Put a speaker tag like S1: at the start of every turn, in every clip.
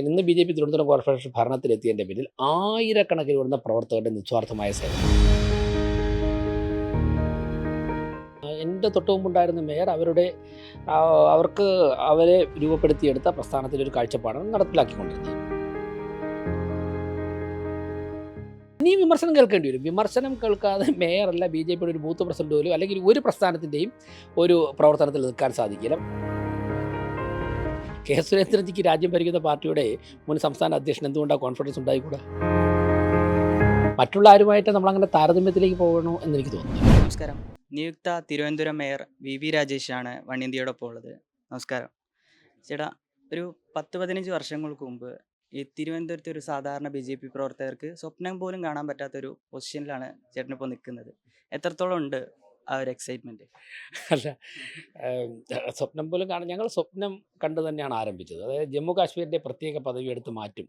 S1: ഇന്ന് B J P Thiruvananthapuram corporation ഭരണത്തിലെത്തിയതിന്റെ പിന്നിൽ ആയിരക്കണക്കിന് വരുന്ന പ്രവർത്തകരുടെ നിസ്വാർത്ഥമായ സേവനം. എന്റെ തൊട്ട് മുമ്പുണ്ടായിരുന്ന മേയർ അവരുടെ അവർക്ക് അവരെ രൂപപ്പെടുത്തിയെടുത്ത പ്രസ്ഥാനത്തിൽ ഒരു കാഴ്ചപ്പാടാണ് നടപ്പിലാക്കിക്കൊണ്ടിരുന്നത്. ഇനി വിമർശനം കേൾക്കേണ്ടി വരും. വിമർശനം കേൾക്കാതെ മേയറല്ല ബി ജെ പിയുടെ ഒരു ബൂത്ത് പ്രസിഡന്റ് പോലും അല്ലെങ്കിൽ ഒരു പ്രസ്ഥാനത്തിന്റെയും ഒരു പ്രവർത്തനത്തിൽ നിൽക്കാൻ സാധിക്കില്ല. കെ സുരേന്ദ്രൻജിക്ക് രാജ്യം ഭരിക്കുന്ന പാർട്ടിയുടെ മുൻ സംസ്ഥാന അധ്യക്ഷൻ എന്തുകൊണ്ടാണ് കോൺഫിഡൻസ് ഉണ്ടായിക്കൂടാ? മറ്റുള്ള ആരുമായിട്ട് നമ്മളങ്ങനെ താരതമ്യത്തിലേക്ക് പോകണോ എന്ന് എനിക്ക് തോന്നുന്നു
S2: നമസ്കാരം. നിയുക്ത തിരുവനന്തപുരം മേയർ വി വി രാജേഷാണ് വണ്യന്തിയോടൊപ്പം ഉള്ളത്. നമസ്കാരം. ചേട്ടാ ഒരു പത്ത് പതിനഞ്ച് വർഷങ്ങൾക്ക് മുമ്പ് ഈ തിരുവനന്തപുരത്തെ ഒരു സാധാരണ ബി ജെ പി പ്രവർത്തകർക്ക് സ്വപ്നം പോലും കാണാൻ പറ്റാത്തൊരു പൊസിഷനിലാണ് ചേട്ടനിപ്പോൾ നിൽക്കുന്നത്. എത്രത്തോളം ഉണ്ട് ആ ഒരു എക്സൈറ്റ്മെന്റ്
S1: അല്ല സ്വപ്നം പോലും കാണാൻ ഞങ്ങൾ സ്വപ്നം കണ്ടു തന്നെയാണ് ആരംഭിച്ചത്. അതായത് ജമ്മു കാശ്മീരിന്റെ പ്രത്യേക പദവി എടുത്ത് മാറ്റും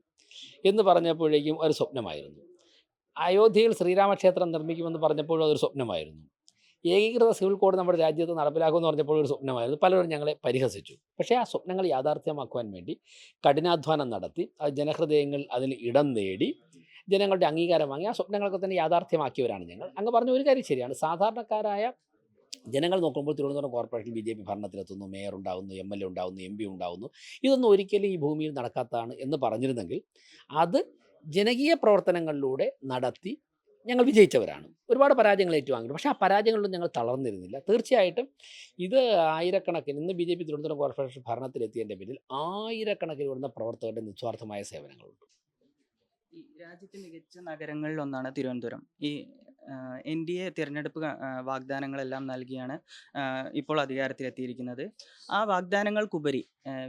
S1: എന്ന് പറഞ്ഞപ്പോഴേക്കും ഒരു സ്വപ്നമായിരുന്നു. അയോധ്യയിൽ ശ്രീരാമക്ഷേത്രം നിർമ്മിക്കുമെന്ന് പറഞ്ഞപ്പോഴും അതൊരു സ്വപ്നമായിരുന്നു. ഏകീകൃത സിവിൽ കോഡ് നമ്മുടെ രാജ്യത്ത് നടപ്പിലാക്കുമെന്ന് പറഞ്ഞപ്പോൾ ഒരു സ്വപ്നമായിരുന്നു. പലരും ഞങ്ങളെ പരിഹസിച്ചു. പക്ഷേ ആ സ്വപ്നങ്ങൾ യാഥാർത്ഥ്യമാക്കുവാൻ വേണ്ടി കഠിനാധ്വാനം നടത്തി അത് ജനഹൃദയങ്ങൾ അതിന് ഇടം നേടി ജനങ്ങളുടെ അംഗീകാരം വാങ്ങി ആ സ്വപ്നങ്ങളൊക്കെ തന്നെ യാഥാർത്ഥ്യമാക്കിയവരാണ് ഞങ്ങൾ. അങ്ങ് പറഞ്ഞ ഒരു കാര്യം ശരിയാണ്. സാധാരണക്കാരായ ജനങ്ങൾ നോക്കുമ്പോൾ Thiruvananthapuram corporation B J P ഭരണത്തിലെത്തുന്നു. Mayor ഉണ്ടാകുന്നു എം എൽ എ ഉണ്ടാകുന്നു എം പി ഉണ്ടാകുന്നു ഇതൊന്നും ഒരിക്കലും ഈ ഭൂമിയിൽ നടക്കാത്തതാണ് എന്ന് പറഞ്ഞിരുന്നെങ്കിൽ അത് ജനകീയ പ്രവർത്തനങ്ങളിലൂടെ നടത്തി ഞങ്ങൾ വിജയിച്ചവരാണ്. ഒരുപാട് പരാജയങ്ങൾ ഏറ്റുവാങ്ങിയിട്ടുണ്ട് പക്ഷേ ആ പരാജയങ്ങളിലും ഞങ്ങൾ തളർന്നിരുന്നില്ല. തീർച്ചയായിട്ടും ഇത് ആയിരക്കണക്കിന് ഇന്ന് B J P Thiruvananthapuram corporation ഭരണത്തിലെത്തിയതിന്റെ പിന്നിൽ ആയിരക്കണക്കിന് വരുന്ന പ്രവർത്തകരുടെ നിസ്വാർത്ഥമായ സേവനങ്ങളുണ്ട്.
S2: ഈ രാജ്യത്തെ മികച്ച നഗരങ്ങളിൽ ഒന്നാണ് തിരുവനന്തപുരം. ഈ എൻ ഡി എ തിരഞ്ഞെടുപ്പ് വാഗ്ദാനങ്ങളെല്ലാം നൽകിയാണ് ഇപ്പോൾ അധികാരത്തിലെത്തിയിരിക്കുന്നത്. ആ വാഗ്ദാനങ്ങൾക്കുപരി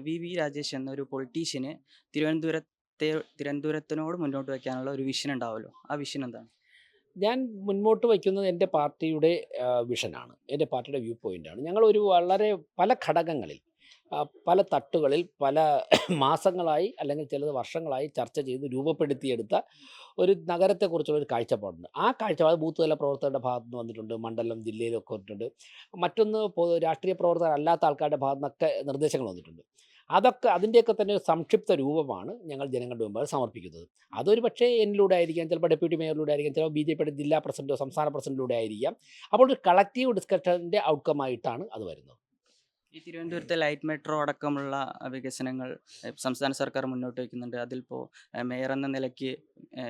S2: വി വി രാജേഷ് എന്നൊരു പൊളിറ്റീഷ്യന് തിരുവനന്തപുരത്തെ തിരുവനന്തപുരത്തിനോട് മുന്നോട്ട് വയ്ക്കാനുള്ള ഒരു വിഷൻ ഉണ്ടാവുമല്ലോ ആ വിഷൻ എന്താണ്?
S1: ഞാൻ മുന്നോട്ട് വയ്ക്കുന്നത് എന്റെ പാർട്ടിയുടെ വിഷനാണ് എന്റെ പാർട്ടിയുടെ വ്യൂ പോയിന്റാണ് ഒരു വളരെ പല ഘടകങ്ങളിൽ പല തട്ടുകളിൽ പല മാസങ്ങളായി അല്ലെങ്കിൽ ചിലത് വർഷങ്ങളായി ചർച്ച ചെയ്ത് രൂപപ്പെടുത്തിയെടുത്ത ഒരു നഗരത്തെക്കുറിച്ചുള്ള ഒരു കാഴ്ചപ്പാടുണ്ട്. ആ കാഴ്ചപ്പാട് ബൂത്ത് തല പ്രവർത്തകരുടെ ഭാഗത്തു നിന്ന് വന്നിട്ടുണ്ട് മണ്ഡലം ജില്ലയിലൊക്കെ വന്നിട്ടുണ്ട്. മറ്റൊന്ന് രാഷ്ട്രീയ പ്രവർത്തകർ അല്ലാത്ത ആൾക്കാരുടെ ഭാഗത്തു നിന്നൊക്കെ നിർദ്ദേശങ്ങൾ വന്നിട്ടുണ്ട്. അതൊക്കെ അതിന്റെയൊക്കെ തന്നെ സംക്ഷിപ്ത രൂപമാണ് ഞങ്ങൾ ജനങ്ങളുടെ മുമ്പിൽ സമർപ്പിക്കുന്നത്. അതൊരു പക്ഷേ എന്നിലൂടെ ആയിരിക്കാം ചിലപ്പോൾ ഡെപ്യൂട്ടി മേയറിലൂടെ ആയിരിക്കാം ചിലപ്പോൾ ബി ജെ പിയുടെ ജില്ലാ പ്രസിഡന്റോ സംസ്ഥാന പ്രസിഡന്റിലൂടെ ആയിരിക്കാം. അപ്പോൾ ഒരു കളക്റ്റീവ് ഡിസ്കഷന്റെ ഔട്ട്കം ആയിട്ടാണ് അത് വരുന്നത്.
S2: ഈ തിരുവനന്തപുരത്തെ ലൈറ്റ് മെട്രോ അടക്കമുള്ള വികസനങ്ങൾ സംസ്ഥാന സർക്കാർ മുന്നോട്ട് വയ്ക്കുന്നുണ്ട്. അതിലിപ്പോൾ മേയർ എന്ന നിലയ്ക്ക്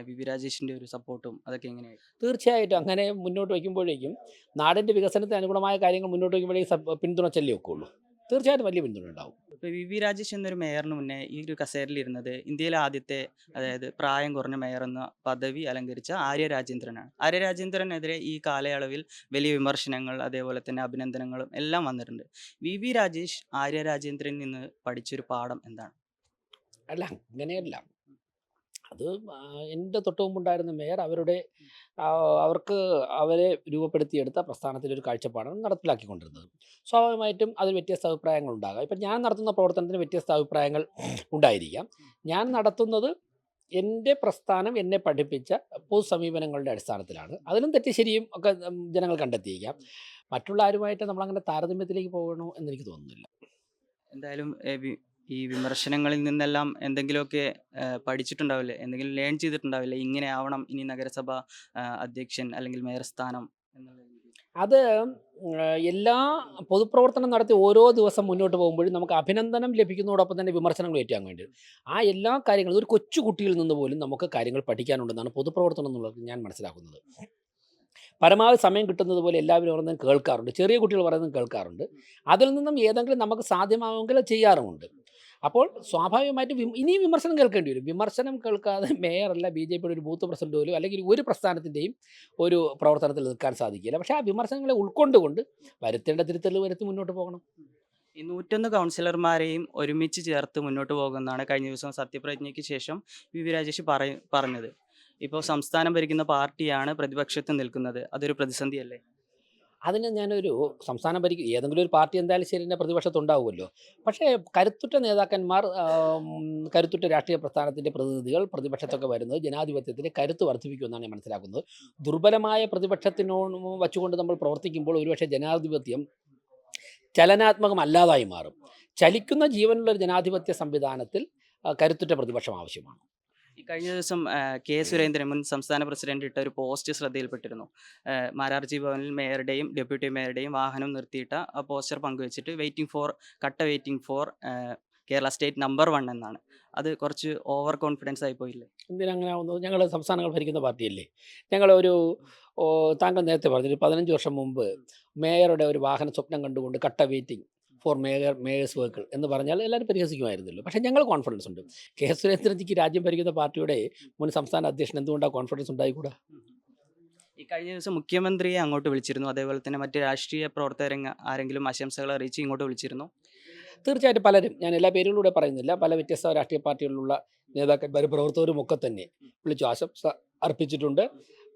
S2: വി. വി. രാജേഷിന്റെ ഒരു സപ്പോർട്ടും അതൊക്കെ എങ്ങനെയായി
S1: തീർച്ചയായിട്ടും അങ്ങനെ മുന്നോട്ട് വയ്ക്കുമ്പോഴേക്കും നാടിന്റെ വികസനത്തിന് അനുകൂലമായ കാര്യങ്ങൾ മുന്നോട്ട് വയ്ക്കുമ്പോഴേക്കും പിന്തുണച്ചല്ലേ ഒക്കെ ഉള്ളൂ തീർച്ചയായിട്ടും വലിയ പിന്തുണ ഉണ്ടാവും.
S2: ഇപ്പോൾ വി വി രാജേഷ് എന്നൊരു മേയറിന് മുന്നേ ഈ ഒരു കസേരയിലിരുന്നത് ഇന്ത്യയിലെ ആദ്യത്തെ അതായത് പ്രായം കുറഞ്ഞ മേയർ എന്ന പദവി അലങ്കരിച്ച ആര്യ രാജേന്ദ്രനാണ്. ആര്യ രാജേന്ദ്രനെതിരെ ഈ കാലയളവിൽ വലിയ വിമർശനങ്ങൾ അതേപോലെ തന്നെ അഭിനന്ദനങ്ങളും എല്ലാം വന്നിട്ടുണ്ട്. വി വി രാജേഷ് ആര്യ രാജേന്ദ്രനിൽ നിന്ന് പഠിച്ചൊരു പാഠം എന്താണ്?
S1: അല്ല അങ്ങനെയല്ല. അത് എന്റെ തൊട്ട് മുമ്പുണ്ടായിരുന്ന മേയർ അവരുടെ അവർക്ക് അവരെ രൂപപ്പെടുത്തിയെടുത്ത പ്രസ്ഥാനത്തിന്റെ ഒരു കാഴ്ചപ്പാടാണ് നടപ്പിലാക്കിക്കൊണ്ടിരുന്നത്. സ്വാഭാവികമായിട്ടും അതിൽ വ്യത്യസ്ത അഭിപ്രായങ്ങൾ ഉണ്ടാകാം ഇപ്പം ഞാൻ നടത്തുന്ന പ്രവർത്തനത്തിന് വ്യത്യസ്ത അഭിപ്രായങ്ങൾ ഉണ്ടായിരിക്കാം. ഞാൻ നടത്തുന്നത് എന്റെ പ്രസ്ഥാനം എന്നെ പഠിപ്പിച്ച പൊതു സമീപനങ്ങളുടെ അടിസ്ഥാനത്തിലാണ്. അതിലും തെറ്റ് ശരിയും ഒക്കെ ജനങ്ങൾ കണ്ടെത്തിയേക്കാം. മറ്റുള്ള ആരുമായിട്ട് നമ്മളങ്ങനെ താരതമ്യത്തിലേക്ക് പോകണോ എന്നെനിക്ക് തോന്നുന്നില്ല.
S2: എന്തായാലും ഈ വിമർശനങ്ങളിൽ നിന്നെല്ലാം എന്തെങ്കിലുമൊക്കെ പഠിച്ചിട്ടുണ്ടാവില്ലേ? എന്തെങ്കിലും ലേൺ ചെയ്തിട്ടുണ്ടാവില്ലേ? ഇങ്ങനെ ആവണം ഇനി നഗരസഭ അധ്യക്ഷൻ അല്ലെങ്കിൽ മേയർ സ്ഥാനം എന്നുള്ള
S1: അത് എല്ലാ പൊതുപ്രവർത്തനം നടത്തി ഓരോ ദിവസം മുന്നോട്ട് പോകുമ്പോഴും നമുക്ക് അഭിനന്ദനം ലഭിക്കുന്നതോടൊപ്പം തന്നെ വിമർശനങ്ങൾ ഏറ്റവും വേണ്ടി ആ എല്ലാ കാര്യങ്ങളും ഒരു കൊച്ചു കുട്ടിയിൽ നിന്ന് പോലും നമുക്ക് കാര്യങ്ങൾ പഠിക്കാനുണ്ടെന്നാണ് പൊതുപ്രവർത്തനം എന്നുള്ളത് ഞാൻ മനസ്സിലാക്കുന്നത്. പരമാവധി സമയം കിട്ടുന്നത് പോലെ എല്ലാവരും പറയുന്നതും കേൾക്കാറുണ്ട്. ചെറിയ കുട്ടികൾ പറയുന്നതും കേൾക്കാറുണ്ട്. അതിൽ നിന്നും ഏതെങ്കിലും നമുക്ക് സാധ്യമാവുമെങ്കിൽ ചെയ്യാറുമുണ്ട്. അപ്പോൾ സ്വാഭാവികമായിട്ടും ഇനിയും വിമർശനം കേൾക്കേണ്ടി വരും. വിമർശനം കേൾക്കാതെ മേയറല്ല ബി ജെ പിയുടെ ഒരു ബൂത്ത് പ്രസിഡന്റ് പോലും അല്ലെങ്കിൽ ഒരു പ്രസ്ഥാനത്തിന്റെയും ഒരു പ്രവർത്തനത്തിൽ നിൽക്കാൻ സാധിക്കില്ല. പക്ഷേ ആ വിമർശനങ്ങളെ ഉൾക്കൊണ്ടുകൊണ്ട് വരുത്തേണ്ട തിരുത്തൽ വരുത്തി മുന്നോട്ട് പോകണം.
S2: ഈ നൂറ്റൊന്ന് കൗൺസിലർമാരെയും ഒരുമിച്ച് ചേർത്ത് മുന്നോട്ട് പോകുമെന്നാണ് കഴിഞ്ഞ ദിവസം സത്യപ്രതിജ്ഞയ്ക്ക് ശേഷം വി വി രാജേഷ് പറഞ്ഞത്. ഇപ്പോൾ സംസ്ഥാനം ഭരിക്കുന്ന പാർട്ടിയാണ് പ്രതിപക്ഷത്ത് നിൽക്കുന്നത്. അതൊരു പ്രതിസന്ധിയല്ലേ?
S1: അതിന് ഞാനൊരു സംസ്ഥാനം ഭരിക്കും ഏതെങ്കിലും ഒരു പാർട്ടി എന്തായാലും ശരി തന്നെ പ്രതിപക്ഷത്തുണ്ടാവുമല്ലോ. പക്ഷേ കരുത്തുറ്റ നേതാക്കന്മാർ കരുത്തുറ്റ രാഷ്ട്രീയ പ്രസ്ഥാനത്തിന്റെ പ്രതിനിധികൾ പ്രതിപക്ഷത്തൊക്കെ വരുന്നത് ജനാധിപത്യത്തിന്റെ കരുത്ത് വർദ്ധിപ്പിക്കുമെന്നാണ് ഞാൻ മനസ്സിലാക്കുന്നത്. ദുർബലമായ പ്രതിപക്ഷത്തിനോട് വച്ചുകൊണ്ട് നമ്മൾ പ്രവർത്തിക്കുമ്പോൾ ഒരുപക്ഷെ ജനാധിപത്യം ചലനാത്മകമല്ലാതായി മാറും. ചലിക്കുന്ന ജീവനുള്ള ഒരു ജനാധിപത്യ സംവിധാനത്തിൽ കരുത്തുറ്റ പ്രതിപക്ഷം ആവശ്യമാണ്.
S2: കഴിഞ്ഞ ദിവസം കെ. സുരേന്ദ്രൻ മുൻ സംസ്ഥാന പ്രസിഡന്റ് ഇട്ട ഒരു പോസ്റ്റ് ശ്രദ്ധയിൽപ്പെട്ടിരുന്നു. മാരാർജി ഭവനിൽ മേയറുടെയും ഡെപ്യൂട്ടി മേയറുടെയും വാഹനം നിർത്തിയിട്ട ആ പോസ്റ്റർ പങ്കുവച്ചിട്ട് വെയിറ്റിംഗ് ഫോർ കട്ട waiting for Kerala state number one എന്നാണ്. അത് കുറച്ച് ഓവർ കോൺഫിഡൻസ് ആയി പോയില്ലേ?
S1: എന്തിനങ്ങനെ ആവുന്നത് ഞങ്ങൾ സംസ്ഥാനങ്ങൾ ഭരിക്കുന്ന പാർട്ടിയല്ലേ. ഞങ്ങളൊരു താങ്കൾ നേരത്തെ പറഞ്ഞു പതിനഞ്ച് വർഷം മുമ്പ് മേയറുടെ ഒരു വാഹന സ്വപ്നം കണ്ടുകൊണ്ട് കട്ട waiting for mayor mayor's vehicle എന്ന് പറഞ്ഞാൽ എല്ലാവരും പരിഹസിക്കുമായിരുന്നല്ലോ. പക്ഷേ ഞങ്ങൾ കോൺഫിഡൻസ് ഉണ്ട്. കെ. സുരേന്ദ്രജിക്ക് രാജ്യം ഭരിക്കുന്ന പാർട്ടിയുടെ മുൻ സംസ്ഥാന അധ്യക്ഷൻ എന്തുകൊണ്ടാണ് കോൺഫിഡൻസ് ഉണ്ടായിക്കൂടാ?
S2: ഈ കഴിഞ്ഞ ദിവസം മുഖ്യമന്ത്രിയെ അങ്ങോട്ട് വിളിച്ചിരുന്നു. അതേപോലെ തന്നെ മറ്റ് രാഷ്ട്രീയ പ്രവർത്തകരെ ആരെങ്കിലും ആശംസകൾ അറിയിച്ച് ഇങ്ങോട്ട് വിളിച്ചിരുന്നു.
S1: തീർച്ചയായിട്ടും പലരും ഞാൻ എല്ലാ പേരുകളിലൂടെ പറയുന്നില്ല. പല വ്യത്യസ്ത രാഷ്ട്രീയ പാർട്ടികളിലുള്ള നേതാക്കന്മാരും പ്രവർത്തകരും ഒക്കെ തന്നെ വിളിച്ചു ആശംസ അർപ്പിച്ചിട്ടുണ്ട്.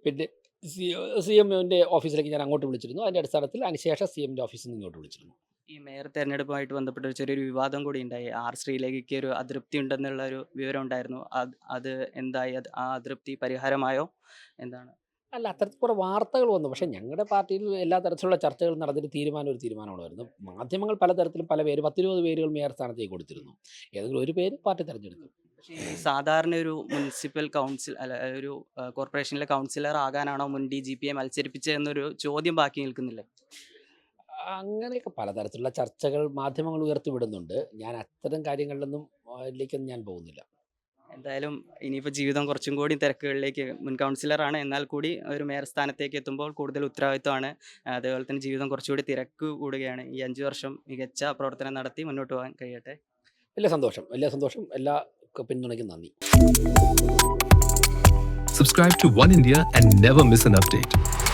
S1: പിന്നെ സി സി എമ്മിന്റെ ഓഫീസിലേക്ക് ഞാൻ അങ്ങോട്ട് വിളിച്ചിരുന്നു. അതിന്റെ അടിസ്ഥാനത്തിൽ അതിനുശേഷം സി എമ്മിന്റെ ഓഫീസിൽ നിന്ന് ഇങ്ങോട്ട് വിളിച്ചിരുന്നു.
S2: ഈ മേയർ തെരഞ്ഞെടുപ്പുമായിട്ട് ബന്ധപ്പെട്ട ഒരു ചെറിയൊരു വിവാദം കൂടി ഉണ്ടായി. ആർ ശ്രീലേഖയ്ക്ക് ഒരു അതൃപ്തി ഉണ്ടെന്നുള്ള ഒരു വിവരം ഉണ്ടായിരുന്നു. അത് അത് എന്തായി? അത് ആ അതൃപ്തി പരിഹാരമായോ? എന്താണ്?
S1: അല്ല അത്തരത്തിൽ കുറേ വാർത്തകൾ വന്നു. പക്ഷേ ഞങ്ങളുടെ പാർട്ടിയിൽ എല്ലാ തരത്തിലുള്ള ചർച്ചകൾ നടന്നിട്ട് തീരുമാനം ഒരു തീരുമാനമായിരുന്നു മാധ്യമങ്ങൾ പലതരത്തിലും പല പേര് പത്തിരുപത് പേരുകൾ മേയർ സ്ഥാനത്തേക്ക് കൊടുത്തിരുന്നു. ഏതെങ്കിലും ഒരു പേര് പാർട്ടി തിരഞ്ഞെടുക്കും
S2: സാധാരണ ഒരു മുനിസിപ്പൽ കൗൺസിൽ അല്ല ഒരു കോർപ്പറേഷനിലെ കൗൺസിലർ ആകാനാണോ മുൻ ഡി ജി പിയെ മത്സരിപ്പിച്ചതെന്നൊരു ചോദ്യം ബാക്കി നിൽക്കുന്നില്ലേ.
S1: അങ്ങനെയൊക്കെ പലതരത്തിലുള്ള ചർച്ചകൾ മാധ്യമങ്ങൾ ഉയർത്തി വിടുന്നുണ്ട്. ഞാൻ അത്തരം കാര്യങ്ങളിലൊന്നും അതിലേക്കൊന്നും ഞാൻ പോകുന്നില്ല.
S2: എന്തായാലും ഇനിയിപ്പോൾ ജീവിതം കുറച്ചും കൂടി തിരക്കുകളിലേക്ക് മുൻ കൗൺസിലറാണ്. എന്നാൽ കൂടി ഒരു മേയർ സ്ഥാനത്തേക്ക് എത്തുമ്പോൾ കൂടുതൽ ഉത്തരവാദിത്വമാണ്. അതേപോലെ തന്നെ ജീവിതം കുറച്ചുകൂടി തിരക്ക് കൂടുകയാണ്. ഈ അഞ്ച് വർഷം മികച്ച പ്രവർത്തനം നടത്തി മുന്നോട്ട് പോകാൻ കഴിയട്ടെ.
S1: വലിയ സന്തോഷം. വലിയ സന്തോഷം. എല്ലാ പിന്തുണയ്ക്കും. നന്ദി.
S3: Subscribe to One India and never miss an update.